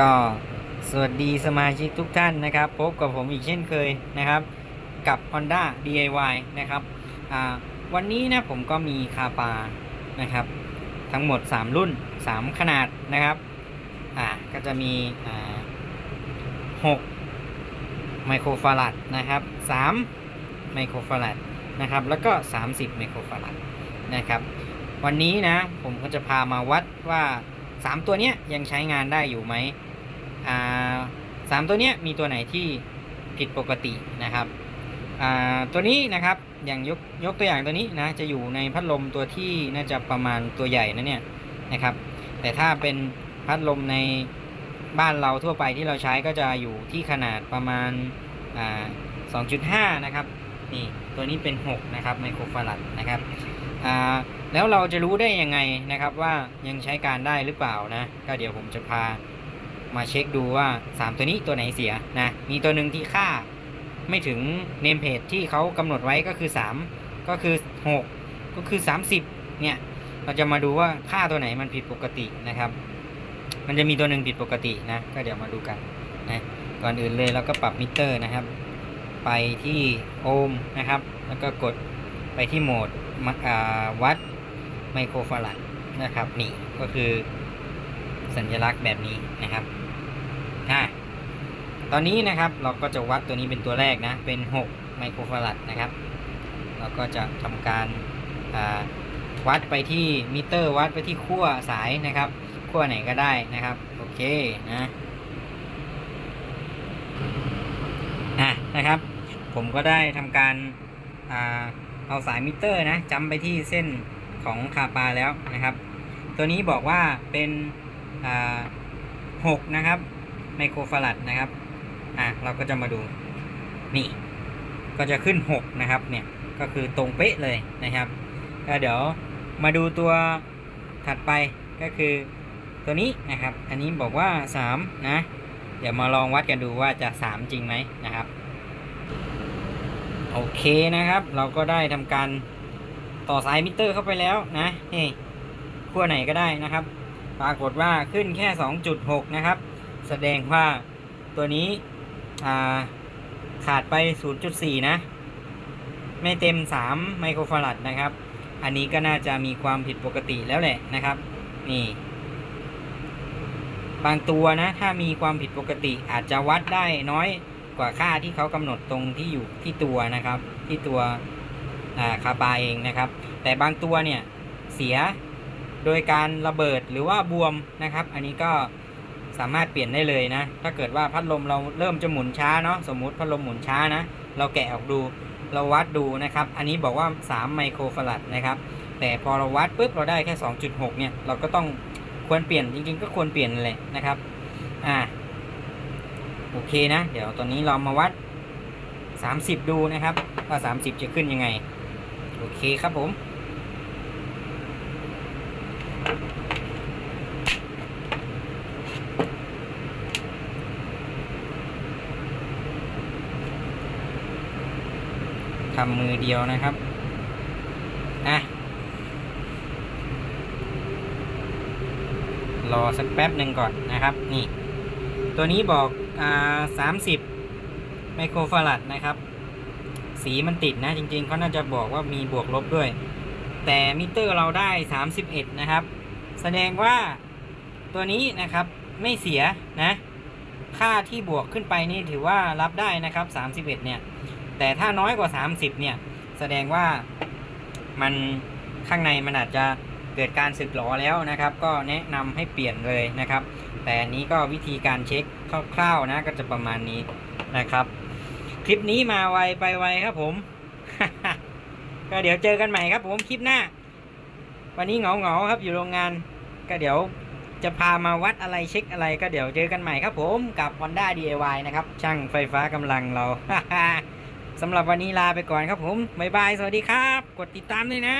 ก็สวัสดีสมาชิกทุกท่านนะครับ พบกับผมอีกเช่นเคยนะครับ กับ Honda DIY นะครับวันนี้นะผมก็มีคาปานะครับ ทั้งหมด 3 รุ่น 3 ขนาดนะครับอ่าก็จะมีอ่า6ไมโครฟารัดนะครับ3ไมโครฟารัดนะครับ แล้วก็ 30ไมโครฟารัดนะครับ วันนี้นะผมก็จะพามาวัดว่า 3ตัวเนี้ยยังใช้งานได้อยู่ไหมอ่าสามตัวเนี้ยมีตัวไหนที่ผิดปกตินะครับอ่าตัวนี้นะครับอย่างยกยกตัวอย่างตัวนี้นะจะอยู่ในพัดลมตัวที่น่าจะประมาณตัวใหญ่นะเนี่ยนะครับ แต่ถ้าเป็นพัดลมในบ้านเราทั่วไปที่เราใช้ก็จะอยู่ที่ขนาดประมาณอ่า2.5 นะครับ นี่ตัวนี้เป็น 6 นะครับไมโครฟารัดนะครับแล้วเราจะรู้ได้ยังไงนะครับว่ายังใช้การได้หรือเปล่านะ ก็เดี๋ยวผมจะพามาเช็คดูว่า 3 ตัวนี้ตัวไหนเสียนะมีตัวหนึ่งที่ค่าไม่ถึงเนมเพจที่เขากำหนดไว้ก็คือ 3 ก็คือ 6 ก็คือ 30 เนี่ย เราจะมาดูว่าค่าตัวไหนมันผิดปกตินะครับ มันจะมีตัวหนึ่งผิดปกตินะ ก็เดี๋ยวมาดูกันนะก่อนอื่นเลยเราก็ปรับมิเตอร์นะครับ ไปที่โอห์มนะครับ แล้วก็กดไปที่โหมดมวัดไมโครฟารัดนะครับ นี่ก็คือสัญลักษณ์แบบนี้นะครับอะตอนนี้นะครับเราก็จะวัดตัวนี้เป็นตัวแรกนะ เป็น 6 ไมโครฟารัดนะครับ เราก็จะทำการาวัดไปที่มิเตอร์ วัดไปที่ขั้วสายนะครับขั้วไหนก็ได้นะครับ โอเคนะอะนะครับ ผมก็ได้ทำการอาเอาสายมิเตอร์นะจำไปที่เส้นของคาปาแล้วนะครับ ตัวนี้บอกว่าเป็นอ่าหกนะครับไมโครฟารัดนะครับอะเราก็จะมาดูนี่ ก็จะขึ้น 6 นะครับเนี่ยก็คือตรงเป๊ะเลยนะครับก็เดี๋ยวมาดูตัวถัดไปก็คือตัวนี้นะครับ อันนี้บอกว่า 3 นะ เดี๋ยวมาลองวัดกันดูว่าจะ 3 จริงไหมนะครับ โอเคนะครับ เราก็ได้ทำการต่อสายมิเตอร์เข้าไปแล้วนะนี่ขั้วไหนก็ได้นะครับ ปรากฏว่าขึ้นแค่ 2.6 นะครับ แสดงว่าตัวนี้าขาดไป 0.4 นะ ไม่เต็ม 3 ไมโครฟารัดนะครับ อันนี้ก็น่าจะมีความผิดปกติแล้วแหละนะครับ นี่ บางตัวนะ ถ้ามีความผิดปกติอาจจะวัดได้น้อย กว่าค่าที่เขากำหนดตรงที่อยู่ที่ตัวนะครับ ที่ตัวคาปาเองนะครับ แต่บางตัวเนี่ยเสียโดยการระเบิดหรือว่าบวมนะครับ อันนี้ก็สามารถเปลี่ยนได้เลยนะ ถ้าเกิดว่าพัดลมเราเริ่มจะหมุนช้าเนาะสมมุติพัดลมหมุนช้านะ เราแกะออกดูเราวัดดูนะครับ อันนี้บอกว่า 3 ไมโครฟารัดนะครับ แต่พอเราวัดปุ๊บเราได้แค่ 2.6 เนี่ย เราก็ต้องควรเปลี่ยนจริงๆ ก็ควรเปลี่ยนเลยนะครับ อ่า โอเคนะ เดี๋ยวตอนนี้เรามาวัด 30 ดูนะครับ ว่า 30 จะขึ้นยังไง โอเคครับผม ทำมือเดียวนะครับ อะ รอสักแป๊บหนึ่งก่อนนะครับ นี่ ตัวนี้บอก สามสิบไมโครฟารัดนะครับ สีมันติดนะจริงๆเขาน่าจะบอกว่ามีบวกลบด้วย แต่มิเตอร์เราได้ 31 นะครับ แสดงว่าตัวนี้นะครับไม่เสียนะ ค่าที่บวกขึ้นไปนี่ถือว่ารับได้นะครับ 31 เนี่ย แต่ถ้าน้อยกว่า 30 เนี่ย แสดงว่ามันข้างในมันอาจจะ เกิดการสึกหรอแล้วนะครับ ก็แนะนำให้เปลี่ยนเลยนะครับ แต่นี้ก็วิธีการเช็คคร่าวๆนะก็จะประมาณนี้นะครับ คลิปนี้มาไวไปไวครับผม ก็เดี๋ยวเจอกันใหม่ครับผมคลิปหน้า วันนี้เหงาๆครับอยู่โรงงาน ก็เดี๋ยวจะพามาวัดอะไรเช็คอะไรก็เดี๋ยวเจอกันใหม่ครับผมกับ Honda DIY นะครับช่างไฟฟ้ากำลังเราสำหรับวันนี้ลาไปก่อนครับผม บ๊ายบาย สวัสดีครับ กดติดตามด้วยนะ